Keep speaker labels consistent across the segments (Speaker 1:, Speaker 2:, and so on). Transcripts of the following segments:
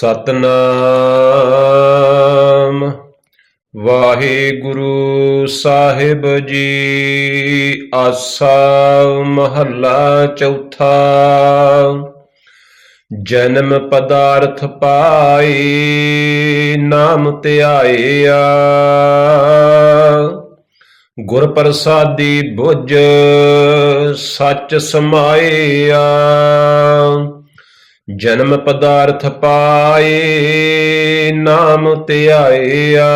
Speaker 1: ਸਤਨਾਮ। ਵਾਹਿਗੁਰੂ ਸਾਹਿਬ ਜੀ, ਆਸਾ ਮਹੱਲਾ ਚੌਥਾ। ਜਨਮ ਪਦਾਰਥ ਪਾਈ, ਨਾਮ ਧਿਆਇਆ ਗੁਰ ਪ੍ਰਸਾਦੀ ਬੁੱਝ ਸੱਚ ਸਮਾਇਆ। ਜਨਮ ਪਦਾਰਥ ਪਾਏ, ਨਾਮ ਧਿਆਇਆ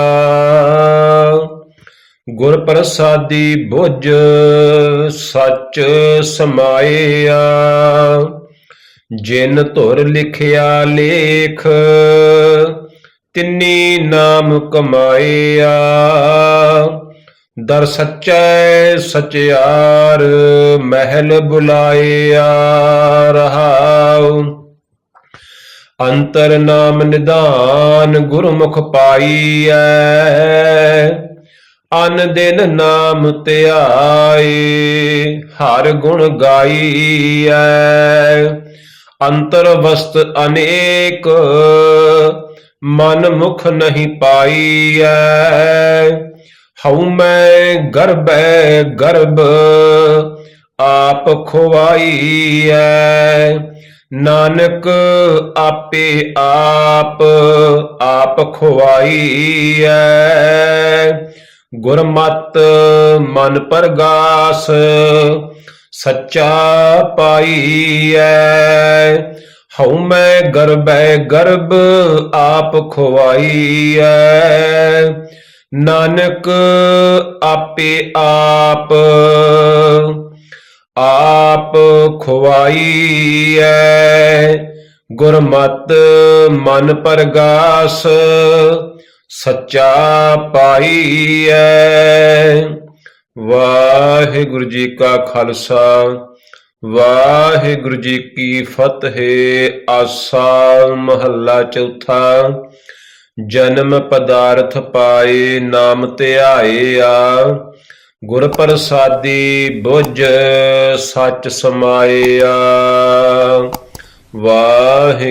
Speaker 1: ਗੁਰ ਪ੍ਰਸਾਦੀ ਬੁੱਝ ਸੱਚ ਸਮਾਇਆ। ਜਿਨ ਧੁਰ ਲਿਖਿਆ ਲੇਖ, ਤਿੰਨੀ ਨਾਮ ਕਮਾਇਆ। ਦਰ ਸੱਚੈ ਸਚਿਆਰ, ਮਹਿਲ ਬੁਲਾਇਆ ਰਹਾਉ। ਅੰਤਰ ਨਾਮ ਨਿਧਾਨ ਗੁਰਮੁਖ ਪਾਈਐ। ਅਨ ਦਿਨ ਨਾਮ ਧਿਆਏ ਹਰ ਗੁਣ ਗਾਈਐ। ਅੰਤਰ ਵਸਤ ਅਨੇਕ, ਮਨ ਮੁਖ ਨਹੀਂ ਪਾਈਐ। ਹਉ ਮੈਂ ਗਰਬੈ ਗਰਬ ਆਪ ਖੁਆਈਐ। ਨਾਨਕ ਆਪੇ ਆਪ ਆਪ ਖੁਆਈਐ ਗੁਰਮਤ ਮਨ ਪਰਗਾਸ, ਸੱਚਾ ਪਾਈ ਐ। ਹਉ ਮੈਂ ਗਰਬੈ ਗਰਬ, ਆਪ ਖੁਆਈਐ ਨਾਨਕ ਆਪੇ, ਆਪ ਆਪ ਖੁਆਈਐ ਗੁਰਮਤ ਮਨ ਪਰਗਾਸ, ਸੱਚਾ ਪਾਈ ਐ ਵਾਹਿਗੁਰੂ ਜੀ ਕਾ ਖਾਲਸਾ, ਵਾਹਿਗੁਰੂ ਜੀ ਕੀ ਫਤਿਹ। ਆਸਾ ਮਹੱਲਾ ਚੌਥਾ, ਜਨਮ ਪਦਾਰਥ ਪਾਏ, ਨਾਮ ਧਿਆਇਆ। ਗੁਰ ਪ੍ਰਸਾਦੀ ਬੁੱਝ ਸੱਚ ਸਮਾਇਆ। ਵਾਹਿ